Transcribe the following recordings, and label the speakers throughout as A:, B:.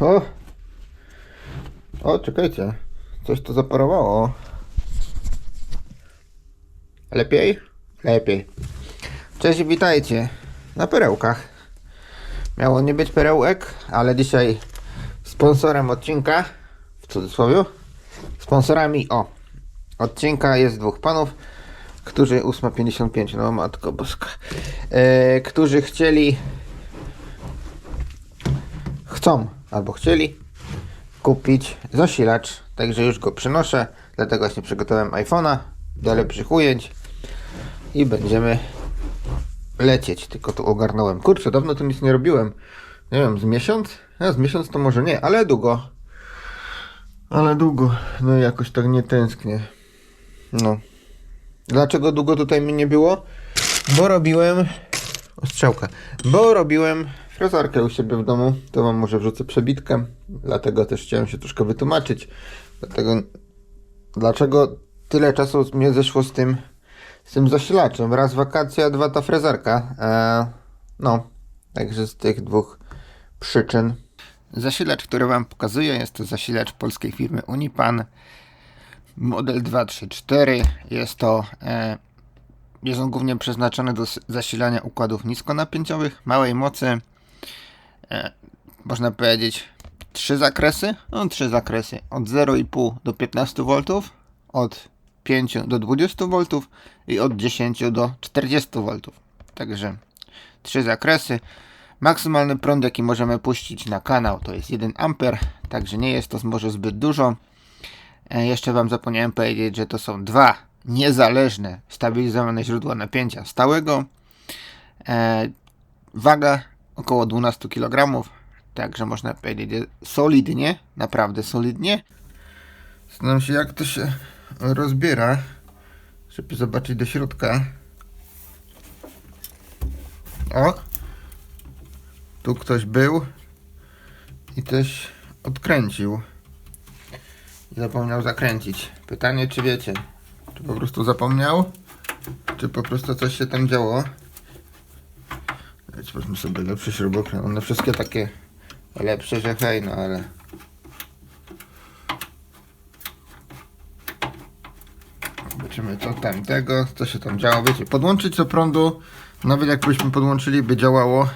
A: O! O, czekajcie. Coś tu zaparowało. Lepiej? Lepiej. Cześć, witajcie. Na perełkach. Miało nie być perełek, ale dzisiaj sponsorem odcinka, w cudzysłowie, sponsorami, o, odcinka jest dwóch panów, którzy, 8.55, no matko boska, e, którzy chcieli, chcą, albo chcieli kupić zasilacz, także już go przynoszę, dlatego właśnie przygotowałem iPhone'a do lepszych ujęć i będziemy lecieć, tylko tu ogarnąłem. Kurczę, dawno tu nic nie robiłem. Nie wiem, z miesiąc? Ja z miesiąc to może nie, ale długo. Ale długo. No jakoś tak nie tęsknię. No. Dlaczego długo tutaj mi nie było? Bo robiłem... Ostrzałka. Bo robiłem frezarkę u siebie w domu. To wam może wrzucę przebitkę. Dlatego też chciałem się troszkę wytłumaczyć. Dlatego... Dlaczego tyle czasu mnie zeszło z tym z tym zasilaczem. Raz wakacja, dwa ta frezarka. Eee, no, także z tych dwóch przyczyn. Zasilacz, który Wam pokazuję, jest to zasilacz polskiej firmy Unipan. Model 234. Jest to. E, jest on głównie przeznaczony do zasilania układów niskonapięciowych, małej mocy. E, można powiedzieć trzy zakresy. No, trzy zakresy. Od 0,5 do 15 V, od 5 do 20 V i od 10 do 40 V. Także trzy zakresy. Maksymalny prąd, jaki możemy puścić na kanał, to jest 1 A, także nie jest to może zbyt dużo. E, jeszcze Wam zapomniałem powiedzieć, że to są dwa niezależne, stabilizowane źródła napięcia stałego. E, waga około 12 kg, także można powiedzieć solidnie, naprawdę solidnie. Zastanawiam się, jak to się rozbiera, żeby zobaczyć do środka. O! Tu ktoś był i coś odkręcił. I zapomniał zakręcić. Pytanie, czy wiecie, czy po prostu zapomniał, czy po prostu coś się tam działo. Weźmy sobie lepszy śrubokręt. One wszystkie takie lepsze, że hej, no ale... Zobaczymy co tamtego, co się tam działo. Wiecie, podłączyć do prądu, nawet jakbyśmy podłączyli, by działało,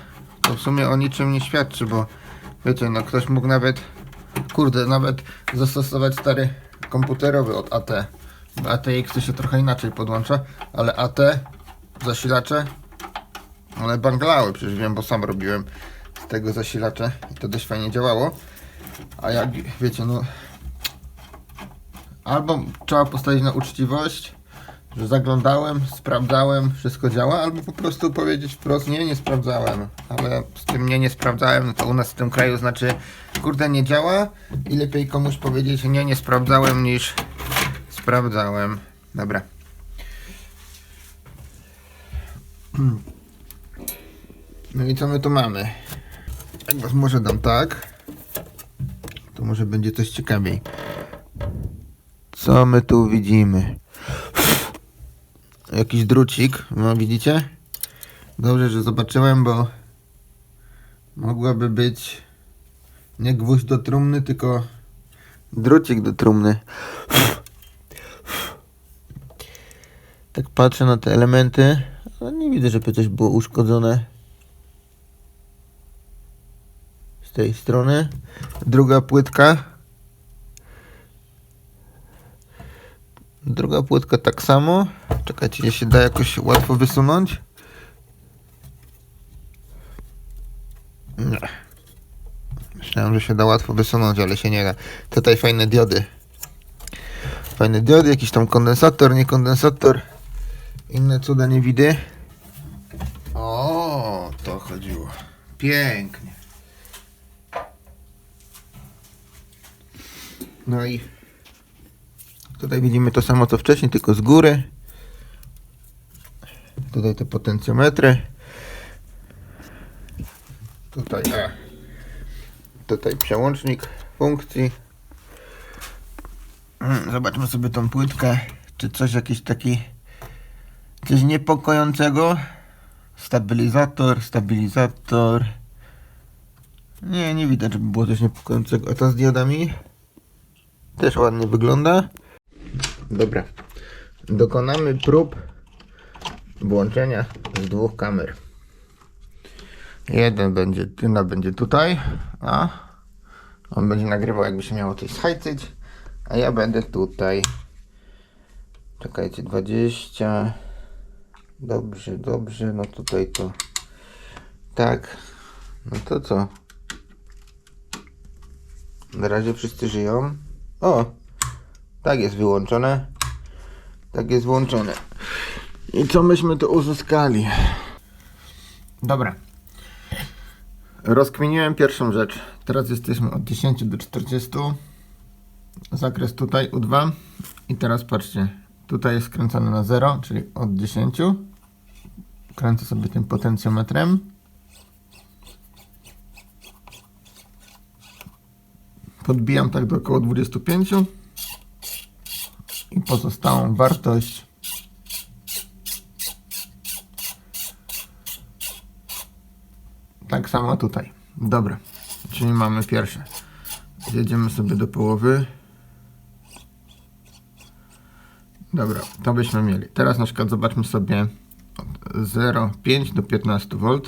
A: to w sumie o niczym nie świadczy, bo wiecie, no ktoś mógł nawet, kurde, nawet zastosować stary komputerowy od AT. ATX to się trochę inaczej podłącza, ale AT, zasilacze, one banglały, przecież wiem, bo sam robiłem z tego zasilacze i to dość fajnie działało. A jak wiecie, no albo trzeba postawić na uczciwość, że zaglądałem, sprawdzałem, wszystko działa, albo po prostu powiedzieć wprost, nie, nie sprawdzałem, ale z tym nie, nie sprawdzałem, no to u nas w tym kraju znaczy, kurde, nie działa i lepiej komuś powiedzieć, nie, nie sprawdzałem, niż sprawdzałem. Dobra. No i co my tu mamy? Jak was może dam tak, to może będzie coś ciekawiej. Co my tu widzimy? Jakiś drucik, no widzicie? Dobrze, że zobaczyłem, bo mogłaby być nie gwóźdź do trumny, tylko drucik do trumny. Tak patrzę na te elementy, ale nie widzę, żeby coś było uszkodzone. Z tej strony. Druga płytka. Druga płytka tak samo. Czekajcie, się da jakoś łatwo wysunąć. Nie. Myślałem, że się da łatwo wysunąć, ale się nie da. Tutaj fajne diody. Fajne diody, jakiś tam kondensator, nie kondensator. Inne cuda nie widy. O, to chodziło. Pięknie. No i Tutaj widzimy to samo co wcześniej, tylko z góry. Tutaj te potencjometry. Tutaj, tutaj przełącznik funkcji. Mm, Zobaczmy sobie tą płytkę. Czy coś jakiś taki coś niepokojącego? Stabilizator, stabilizator. Nie, nie widać, żeby było coś niepokojącego. A to z diodami też ładnie wygląda. Dobra. Dokonamy prób włączenia z dwóch kamer. Jeden będzie, jedna będzie tutaj, a on będzie nagrywał jakby się miało coś schajcyć, a ja będę tutaj. Czekajcie, 20. Dobrze, dobrze, no tutaj to tak. No to co? Na razie wszyscy żyją. O! Tak jest wyłączone. Tak jest włączone. I co myśmy tu uzyskali? Dobra. Rozkminiłem pierwszą rzecz. Teraz jesteśmy od 10 do 40. Zakres tutaj U2. I teraz patrzcie. Tutaj jest skręcony na 0, czyli od 10. Kręcę sobie tym potencjometrem. Podbijam tak do około 25 i pozostałą wartość tak samo tutaj. Dobra, czyli mamy pierwsze. Zjedziemy sobie do połowy. Dobra, to byśmy mieli. Teraz na przykład zobaczmy sobie od 0,5 do 15 V.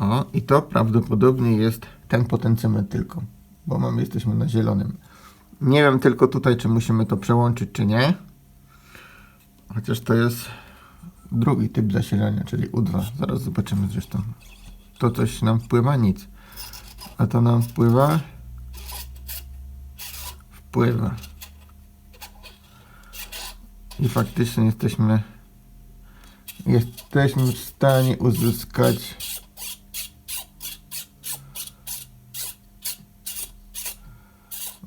A: O, i to prawdopodobnie jest ten potencjometr tylko, bo mamy, jesteśmy na zielonym. Nie wiem tylko tutaj, czy musimy to przełączyć, czy nie. Chociaż to jest drugi typ zasilania, czyli U2. Zaraz zobaczymy zresztą. To coś nam wpływa? Nic. A to nam wpływa? Wpływa. I faktycznie jesteśmy jesteśmy w stanie uzyskać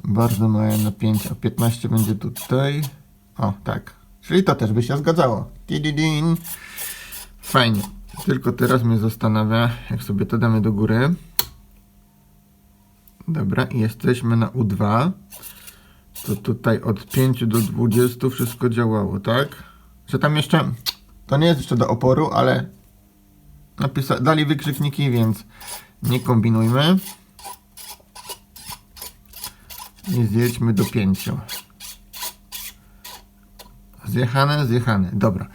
A: bardzo małe napięcie. A 15 będzie tutaj. O, tak. Czyli to też by się zgadzało. Tididin. Fajnie. Tylko teraz mnie zastanawia, jak sobie to damy do góry. Dobra, i jesteśmy na U2. To tutaj od 5 do 20 wszystko działało, tak? Że tam jeszcze. To nie jest jeszcze do oporu, ale napisa- dali wykrzykniki, więc nie kombinujmy. I zjedźmy do 5. Zjechane, zjechane. Dobra.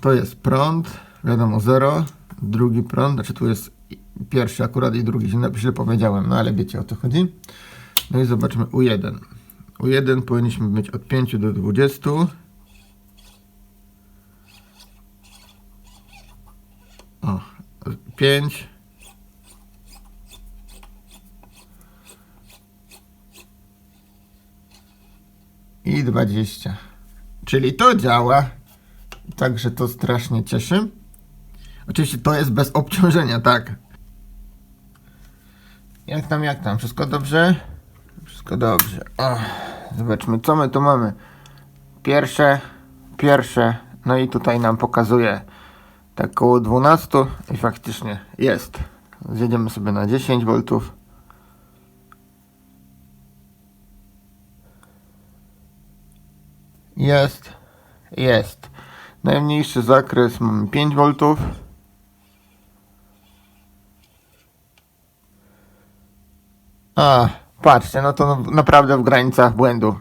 A: To jest prąd, wiadomo 0. Drugi prąd, znaczy tu jest pierwszy akurat i drugi, źle, powiedziałem, no ale wiecie o co chodzi. No i zobaczmy U1. U1 powinniśmy mieć od 5 do 20. O, 5. I 20. Czyli to działa. Także to strasznie cieszy. Oczywiście to jest bez obciążenia, tak. Jak tam, jak tam? Wszystko dobrze? Wszystko dobrze. Zobaczmy, co my tu mamy. Pierwsze, pierwsze, no i tutaj nam pokazuje tak koło 12 i faktycznie jest. Zjedziemy sobie na 10 V. Jest, jest. Najmniejszy zakres mamy 5 V. A, patrzcie, no to naprawdę w granicach błędu.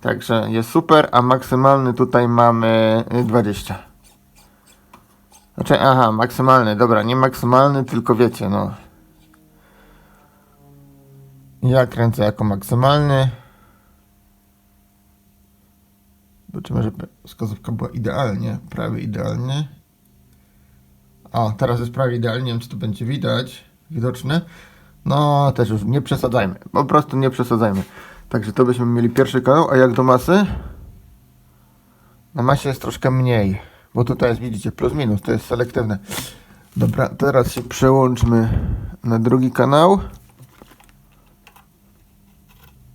A: Także jest super, a maksymalny tutaj mamy y, 20. Znaczy, aha, maksymalny, dobra, nie maksymalny, tylko wiecie, no. Ja kręcę jako maksymalny. Zobaczymy, żeby wskazówka była idealnie, prawie idealnie. O, teraz jest prawie idealnie, nie wiem czy to będzie widać, widoczne. No, też już nie przesadzajmy, po prostu nie przesadzajmy. Także to byśmy mieli pierwszy kanał, a jak do masy? Na masie jest troszkę mniej, bo tutaj jest, widzicie, plus minus, to jest selektywne. Dobra, teraz się przełączmy na drugi kanał.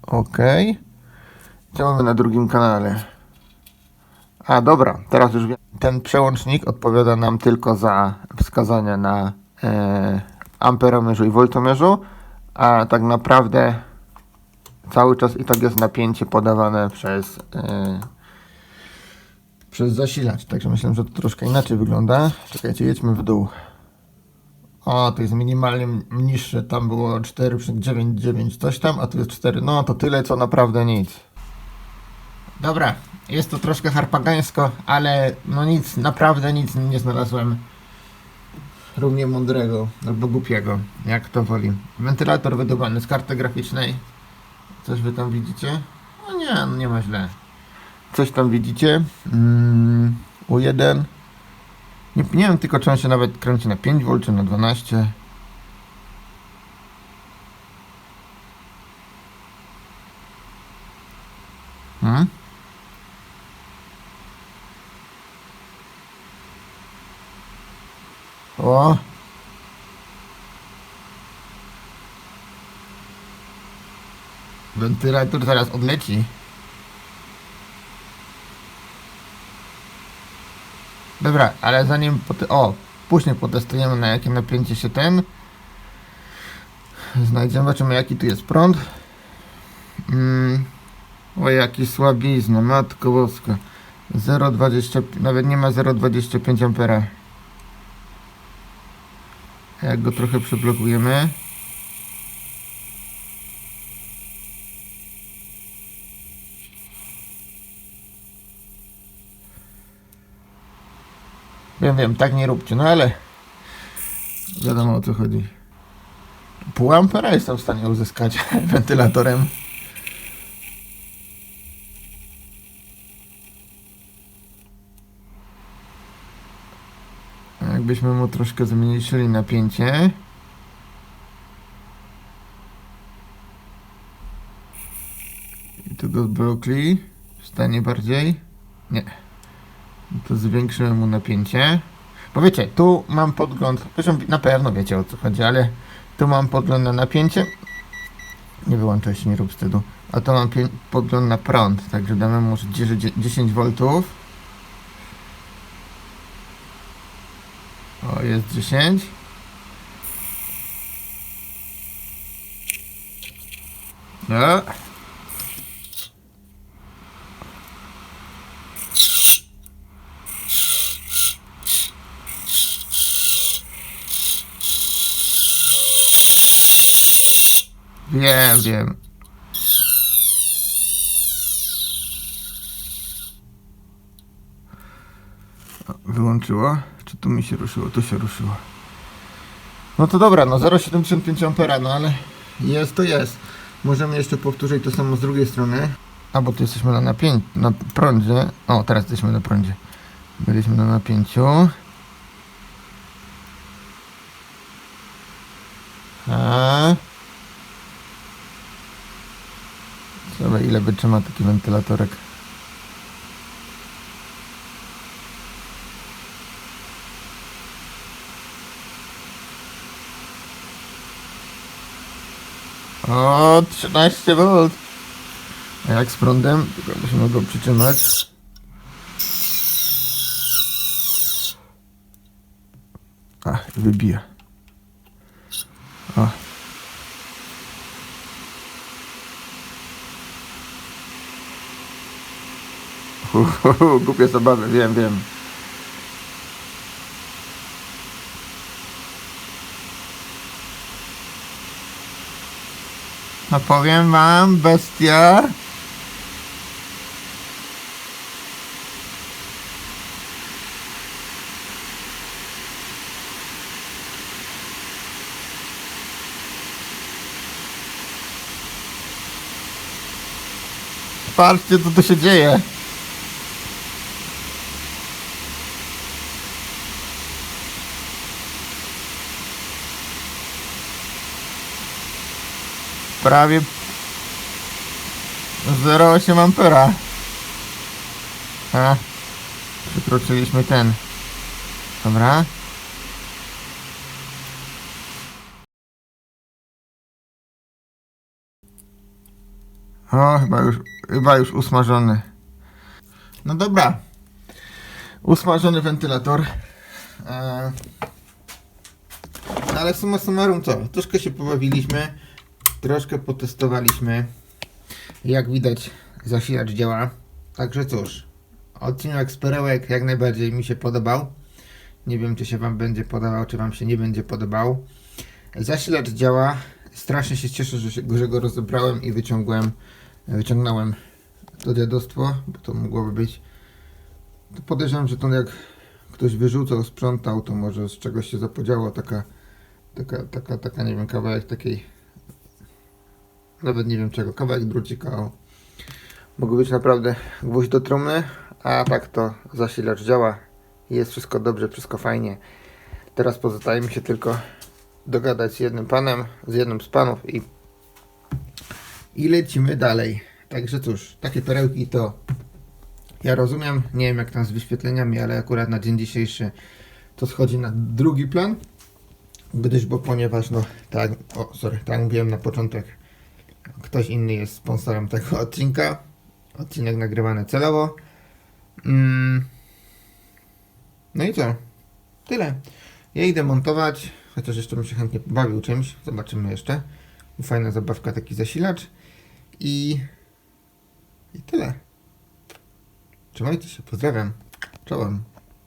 A: Ok. Co mamy na drugim kanale? A dobra, teraz już wiem. Ten przełącznik odpowiada nam tylko za wskazania na e, amperomerzu i voltomerzu, a tak naprawdę cały czas i tak jest napięcie podawane przez, e, przez zasilacz. Także myślę, że to troszkę inaczej wygląda. Czekajcie, jedźmy w dół. O, to jest minimalnie niższe. Tam było 4,99 coś tam, a tu jest 4. No to tyle, co naprawdę nic. Dobra, jest to troszkę harpagańsko, ale no nic, naprawdę nic nie znalazłem równie mądrego albo głupiego, jak to woli. Wentylator wydobany z karty graficznej. Coś wy tam widzicie? No nie, no nie ma źle. Coś tam widzicie? Mm, U1. Nie, nie wiem tylko, czy on się nawet kręci na 5 V czy na 12. O! Wentylator zaraz odleci. Dobra, ale zanim o, później potestujemy na jakie napięcie się ten znajdziemy, zobaczymy jaki tu jest prąd. Mm. O jaki słabizna, matko boska. 0,20, nawet nie ma 0,25 ampera. Jak go trochę przeblokujemy. Wiem, wiem, tak nie róbcie, no ale wiadomo o co chodzi. Pół ampera jestem w stanie uzyskać wentylatorem. Jakbyśmy mu troszkę zmniejszyli napięcie. I tu go odblokli. Stanie bardziej. Nie. To zwiększyłem mu napięcie. Bo wiecie, tu mam podgląd. Zresztą na pewno wiecie o co chodzi, ale tu mam podgląd na napięcie. Nie wyłączaj się, nie rób wstydu. A tu mam podgląd na prąd. Także damy mu może 10 10 V. O, jest 10. No. Wiem, wiem. Wyłączyło? Czy tu mi się ruszyło? Tu się ruszyło. No to dobra, no 0,75 ampera, no ale jest to jest. Możemy jeszcze powtórzyć to samo z drugiej strony. A bo tu jesteśmy na napięciu, na prądzie. O, teraz jesteśmy na prądzie. Byliśmy na napięciu. A. Dobra, ile wytrzyma taki wentylatorek? O, 13 V. A jak z prądem? Tylko musimy go przytrzymać. A, wybija. O. Hu, hu, hu, Głupie zabawy, wiem, wiem. No powiem wam, bestia. Patrzcie, co tu się dzieje. Prawie 0,8 ampera. Przekroczyliśmy ten. Dobra. O, chyba już, chyba już usmażony. No dobra. Usmażony wentylator. E, no ale summa summarum co? Troszkę się pobawiliśmy. Troszkę potestowaliśmy. Jak widać zasilacz działa. Także cóż. Odcinek z perełek jak najbardziej mi się podobał. Nie wiem, czy się Wam będzie podobał, czy Wam się nie będzie podobał. Zasilacz działa. Strasznie się cieszę, że, się, że go rozebrałem i wyciągłem, wyciągnąłem to dziadostwo, bo to mogłoby być. To podejrzewam, że to jak ktoś wyrzucał, sprzątał, to może z czegoś się zapodziało taka, taka, taka, taka, nie wiem, kawałek takiej, nawet nie wiem czego, kawałek drucika, o. Mógł być naprawdę gwóźdź do trumny, a tak to zasilacz działa. Jest wszystko dobrze, wszystko fajnie. Teraz pozostaje mi się tylko dogadać z jednym panem, z jednym z panów i, i lecimy dalej. Także cóż, takie perełki to ja rozumiem, nie wiem jak tam z wyświetleniami, ale akurat na dzień dzisiejszy to schodzi na drugi plan, gdyż, bo ponieważ no, tak, o sorry, tak mówiłem na początek, ktoś inny jest sponsorem tego odcinka, odcinek nagrywany celowo. Mm. No i co? Tyle. Ja idę montować, chociaż jeszcze bym się chętnie pobawił czymś. Zobaczymy jeszcze. Fajna zabawka, taki zasilacz. I... I tyle. Trzymajcie się, pozdrawiam. Czołem.